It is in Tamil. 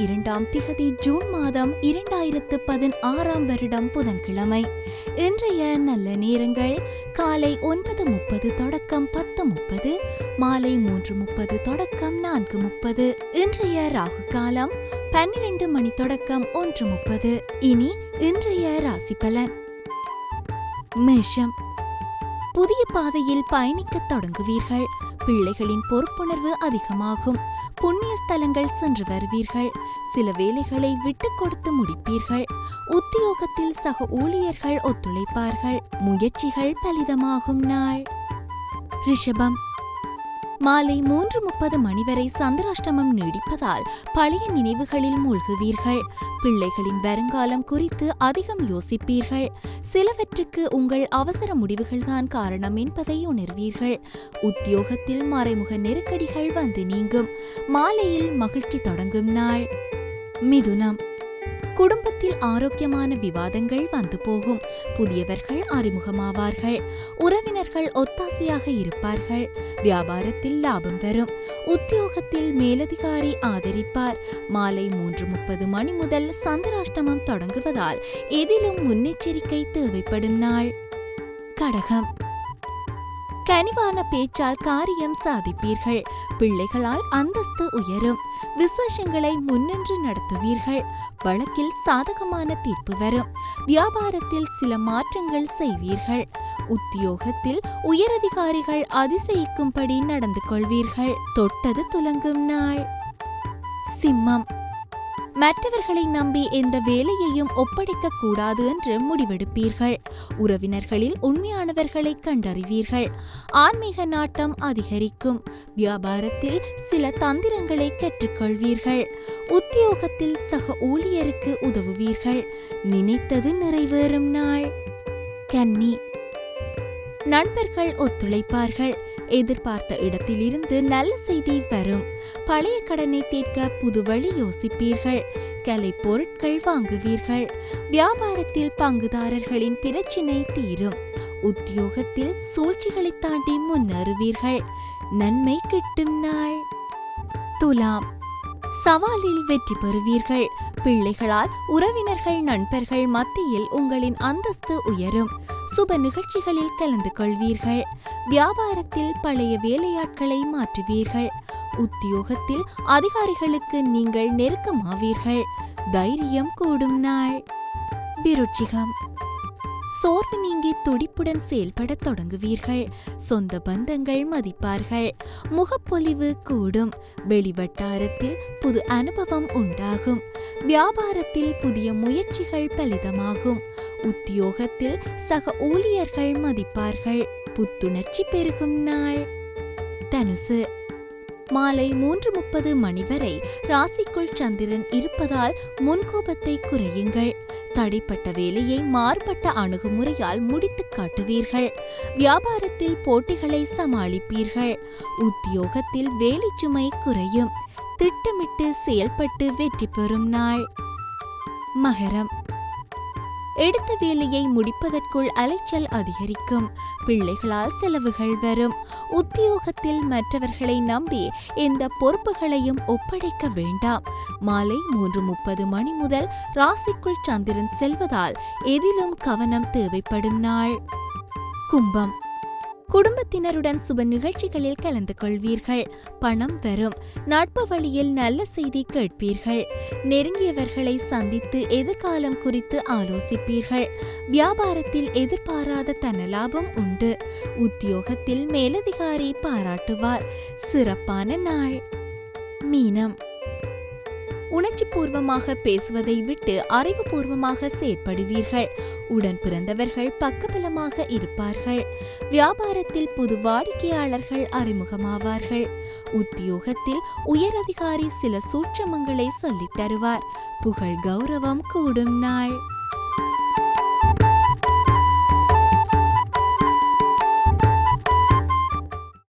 திகதி ஜூன் மாதம் இரண்டாயிரத்து பதினாறாம் வருடம் புதன்கிழமை. இன்றைய நல்ல நேரங்கள். காலை ஒன்பது முப்பது தொடக்கம் பத்து முப்பது மாலை மூன்று முப்பது தொடக்கம் நான்கு முப்பது. இன்றைய ராகு காலம் பன்னிரண்டு மணி தொடக்கம் ஒன்று முப்பது. இனி இன்றைய ராசி பலன். மேஷம். புதிய பாதையில் பயணிக்க தொடங்குவீர்கள். பிள்ளைகளின் பொறுப்புணர்வு அதிகமாகும். புண்ணிய ஸ்தலங்கள் சென்று வருவீர்கள். சில வேலைகளை விட்டுக் கொடுத்து முடிப்பீர்கள். உத்தியோகத்தில் சக ஊழியர்கள் ஒத்துழைப்பார்கள். முயற்சிகள் பலிதமாகும் நாள். ரிஷபம் மாலை மூன்று முப்பது மணி வரை சந்திராஷ்டமம் நீடிப்பதால் பழைய நினைவுகளில் மூழ்குவீர்கள். பிள்ளைகளின் வருங்காலம் குறித்து அதிகம் யோசிப்பீர்கள். சிலவற்றுக்கு உங்கள் அவசர முடிவுகள்தான் காரணம் என்பதை உணர்வீர்கள். உத்தியோகத்தில் மறைமுக நெருக்கடிகள் வந்து நீங்கும். மாலையில் மகிழ்ச்சி தொடங்கும் நாள். மிதுனம். குடும்பத்தில் ஆரோக்கியமான விவாதங்கள் வந்து போகும். புதியவர்கள் அறிமுகமாவார்கள். உறவினர்கள் ஒத்தாசையாக இருப்பார்கள். வியாபாரத்தில் லாபம் வரும் உத்தியோகத்தில் மேலதிகாரி ஆதரிப்பார். மாலை மூன்று முப்பது மணி முதல் சந்திராஷ்டமம் தொடங்குவதால் எதிலும் முன்னெச்சரிக்கை தேவைப்படும் நாள். கடகம். கனிவான பேச்சால் காரியம் சாதிப்பீர்கள். பிள்ளைகளால் அந்தஸ்து உயரும். விசேஷங்களை முன்னின்று நடத்துவீர்கள். வழக்கில் சாதகமான தீர்ப்பு வரும். வியாபாரத்தில் சில மாற்றங்கள் செய்வீர்கள். உத்தியோகத்தில் உயரதிகாரிகள் அதிசயிக்கும்படி நடந்து கொள்வீர்கள். தொட்டது துலங்கும் நாள். சிம்மம். மற்றவர்களை நம்பி எந்த வேலையையும் ஒப்படைக்க கூடாது என்று முடிவெடுப்பீர்கள். உறவினர்களில் உண்மையானவர்களை கண்டறிவீர்கள். ஆன்மீக நாட்டம் அதிகரிக்கும். வியாபாரத்தில் சில தந்திரங்களை கற்றுக்கொள்வீர்கள். உத்தியோகத்தில் சக ஊழியருக்கு உதவுவீர்கள். நினைத்தது நிறைவேறும் நாள். கன்னி. நண்பர்கள் ஒத்துழைப்பார்கள். எதிர்பார்த்த இடத்திலிருந்து நல்ல செய்தி வரும். பழைய கடனை தீர்க்க புது வழி யோசிப்பீர்கள். கலை பொருட்கள் வாங்குவீர்கள். வியாபாரத்தில் பங்குதாரர்களின் பிரச்சினை தீரும். உத்தியோகத்தில் சூழ்ச்சிகளை தாண்டி முன்னேறுவீர்கள். நன்மை கிட்டும் நாள். துலாம். சவாலில் வெற்றி பெறுவீர்கள். பிள்ளைகளால் உறவினர்கள் நண்பர்கள் மத்தியில் உங்களின் அந்தஸ்து உயரும். சுப நிகழ்ச்சிகளில் கலந்து கொள்வீர்கள். வியாபாரத்தில் பழைய வேலையாட்களை மாற்றுவீர்கள். உத்தியோகத்தில் அதிகாரிகளுக்கு நீங்கள் நெருக்கமாவீர்கள். தைரியம் கூடும் நாள். விருட்சிகம் சோர்வு நீங்கி துடிப்புடன் செயல்படத் தொடங்குவீர்கள். சொந்த பந்தங்கள் மதிப்பார்கள். முகப்பொலிவு கூடும். வெளிவட்டாரத்தில் புது அனுபவம் உண்டாகும். வியாபாரத்தில் புதிய முயற்சிகள் பலிதமாகும். உத்தியோகத்தில் சக ஊழியர்கள் மதிப்பார்கள். புத்துணர்ச்சி பெருகும் நாள். தனுசு. மாலை மூன்று முப்பது மணி வரை ராசிக்குள் சந்திரன் இருப்பதால் முன்கோபத்தை குறையுங்கள். தடைப்பட்ட வேலையை மாறுபட்ட அணுகுமுறையால் முடித்துக் காட்டுவீர்கள். வியாபாரத்தில் போட்டிகளை சமாளிப்பீர்கள். உத்தியோகத்தில் வேலைச்சுமை குறையும். திட்டமிட்டு செயல்பட்டு வெற்றி பெறும் நாள். மகரம். எடுத்த வேலையை முடிப்பதற்குள் அலைச்சல் அதிகரிக்கும். பிள்ளைகளால் செலவுகள் வரும். உத்தியோகத்தில் மற்றவர்களை நம்பி எந்த பொறுப்புகளையும் ஒப்படைக்க வேண்டாம். மாலை மூன்று முப்பது மணி முதல் ராசிக்குள் சந்திரன் செல்வதால் எதிலும் கவனம் தேவைப்படும் நாள். கும்பம். குடும்பத்தினருடன் சுப நிகழ்ச்சிகளில் கலந்து கொள்வீர்கள். பணம் வரும். நட்பு வழியில் நல்ல செய்தி கேட்பீர்கள். நெருங்கியவர்களை சந்தித்து எதிர்காலம் குறித்து ஆலோசிப்பீர்கள். வியாபாரத்தில் எதிர்பாராத தனலாபம் உண்டு. உத்தியோகத்தில் மேலதிகாரி பாராட்டுவார். சிறப்பான நாள். மீனம். உணர்ச்சிபூர்வமாக பேசுவதை விட்டு அறிவுபூர்வமாக செயற்படுவீர்கள். உடன் பிறந்தவர்கள் பக்கபலமாக இருப்பார்கள். வியாபாரத்தில் புது வாடிக்கையாளர்கள் அறிமுகமாவார்கள். உத்தியோகத்தில் உயரதிகாரி சில சூட்சமங்களை சொல்லித் தருவார். புகழ் கௌரவம் கூடும் நாள்.